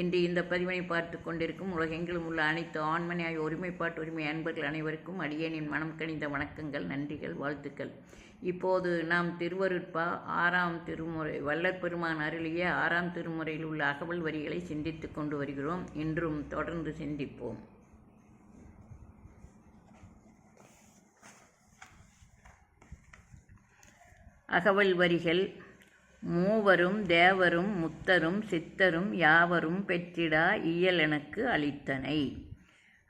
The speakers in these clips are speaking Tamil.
இன்று இந்த பதிவினை பார்த்து கொண்டிருக்கும் உலகெங்கிலும் உள்ள அனைத்து ஆண்மனையாய் ஒருமைப்பாட்டு உரிமை அன்பர்கள் அனைவருக்கும் அடியேனின் மனம் கணிந்த வணக்கங்கள் நன்றிகள் வாழ்த்துக்கள். இப்போது நாம் திருவருட்பா ஆறாம் திருமுறை வல்லற்பெருமான் அருளிய ஆறாம் திருமுறையில் உள்ள அகவல் வரிகளை சிந்தித்து கொண்டு வருகிறோம். இன்றும் தொடர்ந்து சிந்திப்போம். அகவல் வரிகள் மூவரும் தேவரும் முத்தரும் சித்தரும் யாவரும் பெற்றிடா இயல் எனக்கு அளித்தனை.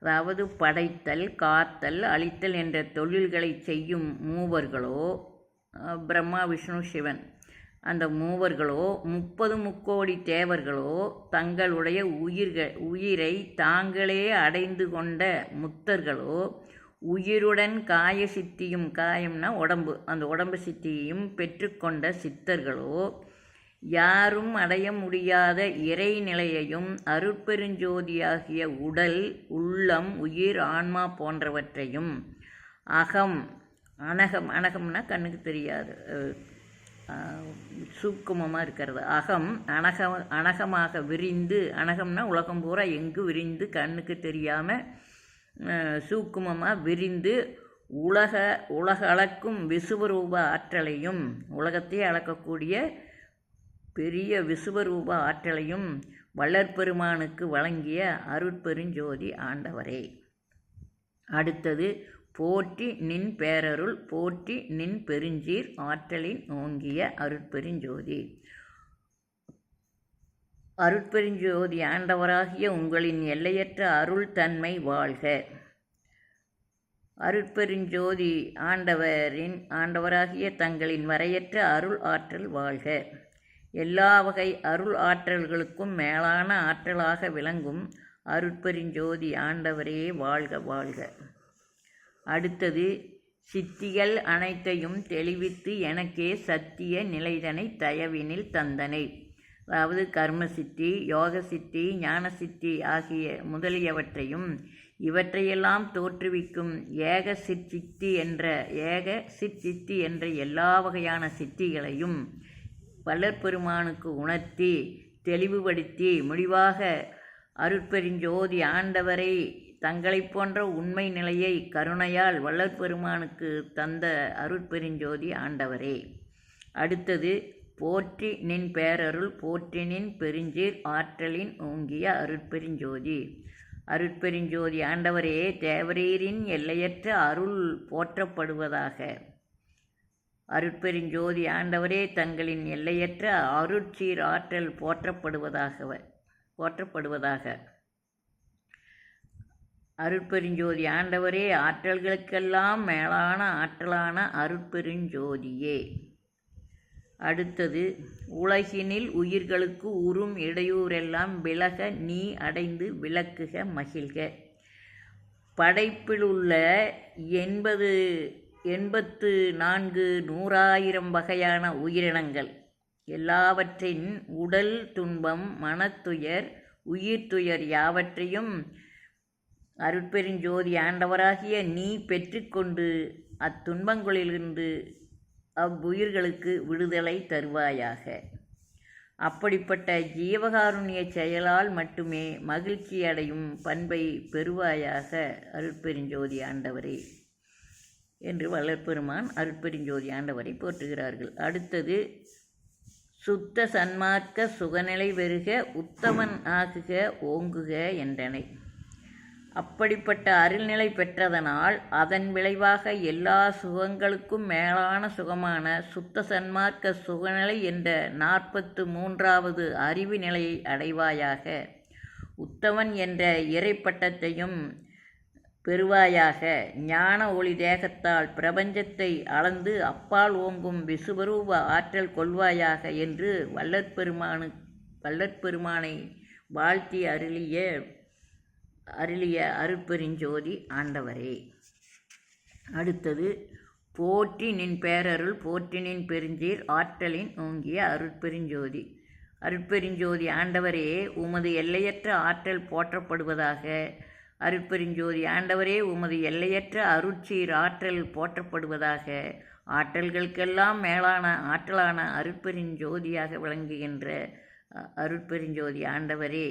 அதாவது படைத்தல் காத்தல் அழித்தல் என்ற தொழில்களை செய்யும் மூவர்களோ பிரம்மா விஷ்ணு சிவன். அந்த மூவர்களோ முப்பது முக்கோடி தேவர்களோ தங்களுடைய உயிர்கள் உயிரை தாங்களே அடைந்து கொண்ட முத்தர்களோ உயிருடன் காய சித்தியும் காயம்னா உடம்பு. அந்த உடம்பு சித்தியையும் பெற்றுக்கொண்ட சித்தர்களோ யாரும் அடைய முடியாத இறைநிலையையும் அருட்பெருஞ்சோதியாகிய உடல் உள்ளம் உயிர் ஆன்மா போன்றவற்றையும் அகம் அனகம் அனகம்னா கண்ணுக்கு தெரியாது. சூக்குமமாக இருக்கிறது. அகம் அனக அனகமாக விரிந்து அனகம்னா உலகம் பூரா எங்கு விரிந்து கண்ணுக்கு தெரியாமல் சூக்குமமாக விரிந்து உலக உலக அளக்கும் விசுவரூப ஆற்றலையும் உலகத்தையே அளக்கக்கூடிய பெரிய விசுவரூப ஆற்றலையும் வள்ளற்பெருமானுக்கு வழங்கிய அருட்பெருஞ்சோதி ஆண்டவரே. அடுத்தது போற்றி நின் பேரருள் போற்றி நின் பெருஞ்சீர் ஆற்றலின் ஓங்கிய அருட்பெருஞ்சோதி. அருட்பெருஞ்சோதி ஆண்டவராகிய உங்களின் எல்லையற்ற அருள் தன்மை வாழ்க. அருட்பெருஞ்சோதி ஆண்டவரின் ஆண்டவராகிய தங்களின் வரையற்ற அருள் ஆற்றல் வாழ்க. எல்லா வகை அருள் ஆற்றல்களுக்கும் மேலான ஆற்றலாக விளங்கும் அருட்பெருஞ்சோதி ஆண்டவரே வாழ்க வாழ்க. அடுத்தது சித்திகள் அனைத்தையும் தெளிவித்து எனக்கே சத்திய நிலைதனை தயவினில் தந்தனை. அதாவது கர்ம சித்தி யோக சித்தி ஞான சித்தி ஆகிய முதலியவற்றையும் இவற்றையெல்லாம் தோற்றுவிக்கும் ஏக சிற்சித்தி என்ற ஏக சிற்சித்தி என்ற எல்லா வகையான சித்திகளையும் வளர்பெருமானுக்கு உணர்த்தி தெளிவுபடுத்தி முடிவாக அருட்பெருஞ்சோதி ஆண்டவரை தங்களைப் போன்ற உண்மை நிலையை கருணையால் வளர்பெருமானுக்கு தந்த அருட்பெருஞ்சோதி ஆண்டவரே. அடுத்தது போற்றி நின் பேரருள் போற்றி நின் பெருஞ்சீர் ஆற்றலின் ஓங்கிய அருட்பெருஞ்சோதி. அருட்பெருஞ்சோதி ஆண்டவரே தேவரீரின் எல்லையற்ற அருள் போற்றப்படுவதாக. அருட்பெருஞ்சோதி ஆண்டவரே தங்களின் எல்லையற்ற அருட்சீர் ஆற்றல் போற்றப்படுவதாக போற்றப்படுவதாக. அருட்பெருஞ்சோதி ஆண்டவரே ஆற்றல்களுக்கெல்லாம் மேலான ஆற்றலான அருட்பெருஞ்சோதியே. அடுத்தது உலகினில் உயிர்களுக்கு உறும் இடையூறெல்லாம் விலக நீ அடைந்து விளக்குக மகிழ்க. படைப்பிலுள்ள எண்பது எண்பத்து நான்கு நூறாயிரம் வகையான உயிரினங்கள். எல்லாவற்றின் உடல் துன்பம் மனத்துயர் உயிர்த்துயர் யாவற்றையும் அருட்பெருஞ்சோதி ஆண்டவராகிய நீ பெற்றுக்கொண்டு அத்துன்பங்களிலிருந்து அவ்வுயிர்களுக்கு விடுதலை தருவாயாக. அப்படிப்பட்ட ஜீவகாருண்ய செயலால் மட்டுமே மகிழ்ச்சி அடையும் பண்பை பெறுவாயாக அருட்பெருஞ்சோதி ஆண்டவரே என்று வளர்பெருமான் அருட்பெருஞ்சோதி ஆண்டவரை போற்றுகிறார்கள். அடுத்தது சுத்த சன்மார்க்க சுகநிலை பெறுக உத்தமன் ஆகுக ஓங்குக என்றனை. அப்படிப்பட்ட அருள்நிலை பெற்றதனால் அதன் விளைவாக எல்லா சுகங்களுக்கும் மேலான சுகமான சுத்த சன்மார்க்க சுகநிலை என்ற நாற்பத்து மூன்றாவது அறிவு நிலையை அடைவாயாக உத்தவன் என்ற இறைப்பட்டத்தையும் பெறுவாயாக. ஞான ஒளி தேகத்தால் பிரபஞ்சத்தை அளந்து அப்பால் ஓங்கும் விசுவரூப ஆற்றல் கொள்வாயாக என்று வல்லற்பெருமானு வல்லற்பெருமானை வாழ்த்தி அருளிய அருளிய அருட்பெருஞ்சோதி ஆண்டவரே. அடுத்தது போற்றி நின் பேரருள் போற்றி நின் பெருஞ்சீர் ஆற்றலின் ஓங்கிய அருட்பெருஞ்சோதி. அருட்பெருஞ்சோதி ஆண்டவரே உமது எல்லையற்ற ஆற்றல் போற்றப்படுவதாக. அருட்பெருஞ்சோதி ஆண்டவரே உமது எல்லையற்ற அருட்சீர் ஆற்றல் போற்றப்படுவதாக. ஆற்றல்களுக்கெல்லாம் மேலான ஆற்றலான அருட்பெருஞ்சோதியாக விளங்குகின்ற அருட்பெருஞ்சோதி ஆண்டவரே.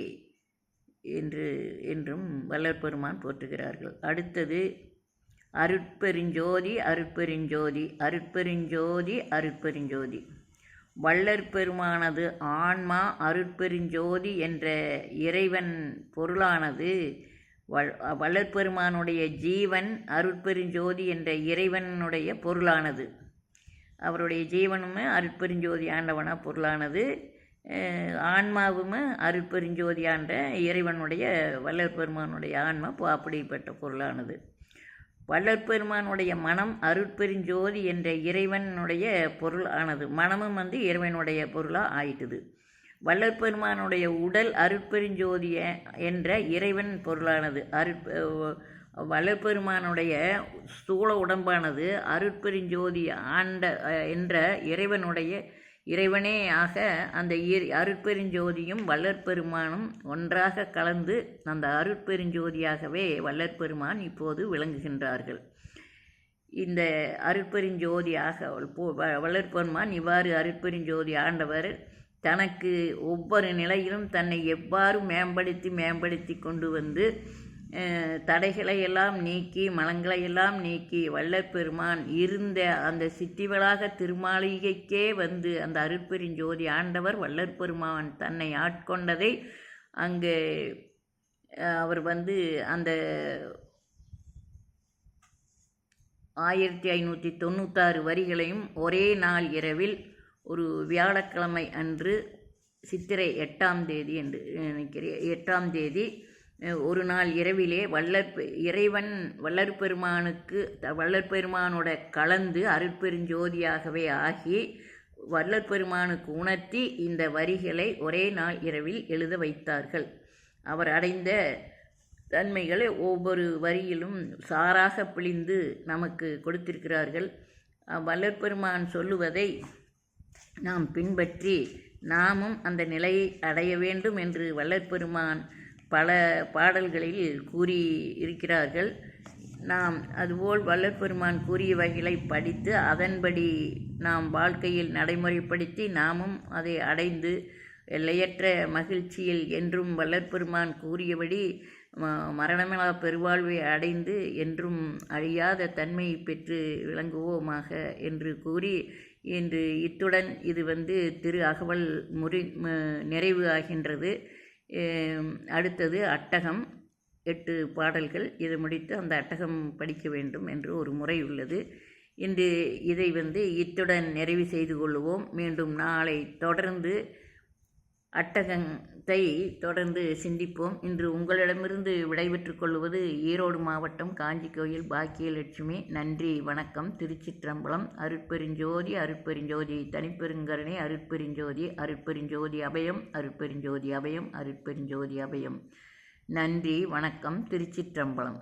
என்று என்றும் வல்லற்பெருமான் போற்றுகிறார்கள். அடுத்தது அருட்பெருஞ்சோதி அருட்பெருஞ்சோதி அருட்பெருஞ்சோதி அருட்பெருஞ்சோதி. வள்ளற்பெருமானது ஆன்மா அருட்பெருஞ்சோதி என்ற இறைவன் பொருளானது வள் வள்ளர்பெருமானுடைய ஜீவன் அருட்பெருஞ்சோதி என்ற இறைவனுடைய பொருளானது. அவருடைய ஜீவனும் அருட்பெருஞ்சோதி ஆண்டவனா பொருளானது. ஆன்மாவும் அருட்பெருஞ்சோதி ஆண்ட இறைவனுடைய வள்ளற் பெருமானுடைய ஆன்மா இப்போ அப்படிப்பட்ட பொருளானது. வள்ளற் பெருமானுடைய மனம் அருட்பெருஞ்சோதி என்ற இறைவனுடைய பொருள் ஆனது. மனமும் வந்து இறைவனுடைய பொருளாக ஆயிட்டுது. வள்ளற் பெருமானுடைய உடல் அருட்பெருஞ்சோதி என்ற இறைவன் பொருளானது. அருட் வளப்பெருமானுடைய ஸ்தூல உடம்பானது அருட்பெருஞ்சோதி ஆண்ட என்ற இறைவனுடைய இறைவனே ஆக அந்த அருட்பெருஞ்சோதியும் வல்லற்பெருமானும் ஒன்றாக கலந்து அந்த அருட்பெருஞ்சோதியாகவே வல்லற்பெருமான் இப்போது விளங்குகின்றார்கள். இந்த அருட்பெருஞ்சோதியாக போ- வ- இவ்வாறு அருட்பெருஞ்சோதி ஆண்டவர் தனக்கு ஒவ்வொரு நிலையிலும் தன்னை எவ்வாறு மேம்படுத்தி மேம்படுத்தி கொண்டு வந்து தடைகளை எல்லாம் நீக்கி மலங்களை எல்லாம் நீக்கி வல்லப்பெருமான் இருந்த அந்த சித்திவளாக திருமாளிகைக்கே வந்து அந்த அருட்பெருஞ்சோதி ஆண்டவர் வல்லற்பெருமான் தன்னை ஆட்கொண்டதை அங்கே அவர் வந்து அந்த ஆயிரத்தி ஐநூற்றி தொண்ணூத்தாறு வரிகளையும் ஒரே நாள் இரவில் ஒரு வியாழக்கிழமை அன்று சித்திரை எட்டாம் தேதி என்று நினைக்கிறேன் எட்டாம் தேதி ஒரு நாள் இரவிலே வள்ளற் பெ- இறைவன் வள்ளற் பெருமானுக்கு த- வள்ளற் பெருமானோட கலந்து அருட்பெருஞ்சோதியாகவே ஆகி வள்ளற் பெருமானுக்கு உணர்த்தி இந்த வரிகளை ஒரே நாள் இரவில் எழுத வைத்தார்கள். அவர் அடைந்த தன்மைகளை ஒவ்வொரு வரியிலும் சாராக பிழிந்து நமக்கு கொடுத்திருக்கிறார்கள். அஹ் வள்ளற்பெருமான் சொல்லுவதை நாம் பின்பற்றி நாமும் அந்த நிலையை அடைய வேண்டும் என்று வள்ளற்பெருமான் பல பாடல்களில் கூறி இருக்கிறார்கள். நாம் அதுபோல் வள்ளற்பெருமான் கூறிய வகைகளை படித்து அதன்படி நாம் வாழ்க்கையில் நடைமுறைப்படுத்தி நாமும் அதை அடைந்து எல்லையற்ற மகிழ்ச்சியில் என்றும் வல்லற்பெருமான் கூறியபடி ம- பெருவாழ்வை அடைந்து என்றும் அழியாத தன்மையை பெற்று விளங்குவோமாக என்று கூறி இன்று இத்துடன் இது வந்து திரு அகவல் முறி நிறைவு ஆகின்றது. அடுத்தது அட்டகம் எட்டு பாடல்கள். இது முடித்து அந்த அட்டகம் படிக்க வேண்டும் என்று ஒரு முறை உள்ளது. இன்று இதை வந்து இத்துடன் நிறைவு செய்து கொள்வோம். மீண்டும் நாளை தொடர்ந்து அட்டகத்தை தொடர்ந்து சிந்திப்போம். இன்று உங்களிடமிருந்து விடைபெற்றுக் கொள்வது ஈரோடு மாவட்டம் காஞ்சி கோயில் பாக்கியலட்சுமி. நன்றி வணக்கம். திருச்சிற்றம்பலம் அருட்பெருஞ்சோதி அருட்பெருஞ்சோதி தனிப்பெருங்கருணை அருட்பெருஞ்சோதி அருட்பெருஞ்சோதி அபயம் அருட்பெருஞ்சோதி அபயம் அருட்பெருஞ்சோதி அபயம். நன்றி வணக்கம். திருச்சிற்றம்பலம்.